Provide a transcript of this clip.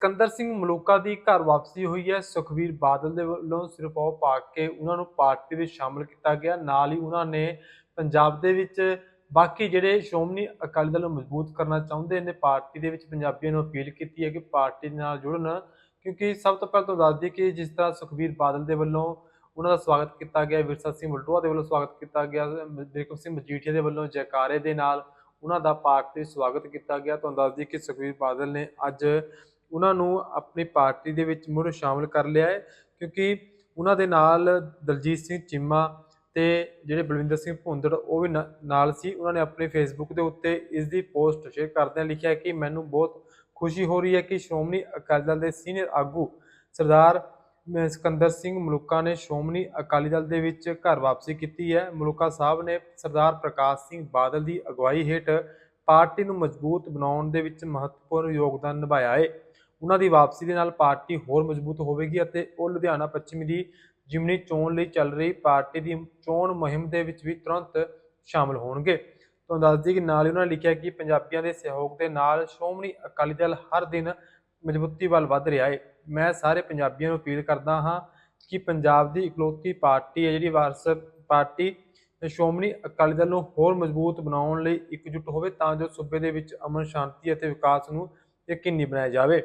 ਸਿਕੰਦਰ ਸਿੰਘ ਮਲੂਕਾ ਦੀ ਘਰ ਵਾਪਸੀ ਹੋਈ ਹੈ। ਸੁਖਵੀਰ ਬਾਦਲ ਦੇ ਵੱਲੋਂ ਸਿਰਫ ਉਹ ਪਾ ਕੇ ਉਹਨਾਂ ਨੂੰ ਪਾਰਟੀ ਵਿੱਚ ਸ਼ਾਮਲ ਕੀਤਾ ਗਿਆ। ਨਾਲ ਹੀ ਉਹਨਾਂ ਨੇ ਪੰਜਾਬ ਦੇ ਵਿੱਚ ਬਾਕੀ ਜਿਹੜੇ ਸ਼੍ਰੋਮਣੀ ਅਕਾਲੀ ਦਲ ਨੂੰ ਮਜ਼ਬੂਤ ਕਰਨਾ ਚਾਹੁੰਦੇ ਨੇ, ਪਾਰਟੀ ਦੇ ਵਿੱਚ ਪੰਜਾਬੀਆਂ ਨੂੰ ਅਪੀਲ ਕੀਤੀ ਹੈ ਕਿ ਪਾਰਟੀ ਦੇ ਨਾਲ ਜੁੜਨ। ਕਿਉਂਕਿ ਸਭ ਤੋਂ ਪਹਿਲਾਂ ਤੁਹਾਨੂੰ ਦੱਸ ਦਈਏ ਕਿ ਜਿਸ ਤਰ੍ਹਾਂ ਸੁਖਵੀਰ ਬਾਦਲ ਦੇ ਵੱਲੋਂ ਉਹਨਾਂ ਦਾ ਸਵਾਗਤ ਕੀਤਾ ਗਿਆ, ਵਿਰਸਾ ਸਿੰਘ ਵਲਟੋਆ ਦੇ ਵੱਲੋਂ ਸਵਾਗਤ ਕੀਤਾ ਗਿਆ ਬਿਕਰਮ ਸਿੰਘ ਮਜੀਠੀਆ ਦੇ ਵੱਲੋਂ, ਜੈਕਾਰੇ ਦੇ ਨਾਲ ਉਹਨਾਂ ਦਾ ਪਾਰਟੀ ਵਿੱਚ ਸਵਾਗਤ ਕੀਤਾ ਗਿਆ। ਤੁਹਾਨੂੰ ਦੱਸ ਦਈਏ ਕਿ ਸੁਖਵੀਰ ਬਾਦਲ ਨੇ ਅੱਜ ਉਹਨਾਂ ਨੂੰ ਆਪਣੀ ਪਾਰਟੀ ਦੇ ਵਿੱਚ ਮੁੜ ਸ਼ਾਮਲ ਕਰ ਲਿਆ ਹੈ, ਕਿਉਂਕਿ ਉਹਨਾਂ ਦੇ ਨਾਲ ਦਲਜੀਤ ਸਿੰਘ ਚੀਮਾ ਤੇ ਜਿਹੜੇ ਬਲਵਿੰਦਰ ਸਿੰਘ ਭੁੰਦੜ, ਉਹ ਵੀ ਨਾ- ਨਾਲ ਸੀ। ਉਹਨਾਂ ਨੇ ਆਪਣੇ ਫੇਸਬੁੱਕ ਦੇ ਉੱਤੇ ਇਸ ਦੀ ਪੋਸਟ ਸ਼ੇਅਰ ਕਰਦਿਆਂ ਲਿਖਿਆ ਕਿ ਮੈਨੂੰ ਬਹੁਤ ਖੁਸ਼ੀ ਹੋ ਰਹੀ ਹੈ ਕਿ ਸ਼੍ਰੋਮਣੀ ਅਕਾਲੀ ਦਲ ਦੇ ਸੀਨੀਅਰ ਆਗੂ ਸਰਦਾਰ ਸਿਕੰਦਰ ਸਿੰਘ ਮਲੂਕਾ ਨੇ ਸ਼੍ਰੋਮਣੀ ਅਕਾਲੀ ਦਲ ਦੇ ਵਿੱਚ ਘਰ ਵਾਪਸੀ ਕੀਤੀ ਹੈ। ਮਲੂਕਾ ਸਾਹਿਬ ਨੇ ਸਰਦਾਰ ਪ੍ਰਕਾਸ਼ ਸਿੰਘ ਬਾਦਲ ਦੀ ਅਗਵਾਈ ਹੇਠ ਪਾਰਟੀ ਨੂੰ ਮਜ਼ਬੂਤ ਬਣਾਉਣ ਦੇ ਵਿੱਚ ਮਹੱਤਵਪੂਰਨ ਯੋਗਦਾਨ ਨਿਭਾਇਆ ਹੈ ਉਹਨਾਂ ਦੀ ਵਾਪਸੀ ਦੇ ਨਾਲ ਪਾਰਟੀ ਹੋਰ ਮਜ਼ਬੂਤ ਹੋਵੇਗੀ ਅਤੇ ਉਹ ਲੁਧਿਆਣਾ ਪੱਛਮੀ ਦੀ ਜਿਮਨੀ ਚੋਣ ਲਈ ਚੱਲ ਰਹੀ ਪਾਰਟੀ ਦੀ ਚੋਣ ਮੁਹਿੰਮ ਦੇ ਵਿੱਚ ਵੀ ਤੁਰੰਤ ਸ਼ਾਮਲ ਹੋਣਗੇ। ਤੁਹਾਨੂੰ ਦੱਸ ਦਈਏ ਕਿ ਨਾਲ ਹੀ ਉਹਨਾਂ ਨੇ ਲਿਖਿਆ ਕਿ ਪੰਜਾਬੀਆਂ ਦੇ ਸਹਿਯੋਗ ਦੇ ਨਾਲ ਸ਼੍ਰੋਮਣੀ ਅਕਾਲੀ ਦਲ ਹਰ ਦਿਨ ਮਜ਼ਬੂਤੀ ਵੱਲ ਵੱਧ ਰਿਹਾ ਹੈ ਮੈਂ ਸਾਰੇ ਪੰਜਾਬੀਆਂ ਨੂੰ ਅਪੀਲ ਕਰਦਾ ਹਾਂ ਕਿ ਪੰਜਾਬ ਦੀ ਇਕਲੌਤੀ ਪਾਰਟੀ ਹੈ, ਜਿਹੜੀ ਵਾਰਸ ਪਾਰਟੀ ਸ਼੍ਰੋਮਣੀ ਅਕਾਲੀ ਦਲ ਨੂੰ ਹੋਰ ਮਜ਼ਬੂਤ ਬਣਾਉਣ ਲਈ ਇਕਜੁੱਟ ਹੋਵੇ ਤਾਂ ਜੋ ਸੂਬੇ ਦੇ ਵਿੱਚ ਅਮਨ ਸ਼ਾਂਤੀ ਅਤੇ ਵਿਕਾਸ ਨੂੰ ਯਕੀਨੀ ਬਣਾਇਆ ਜਾਵੇ।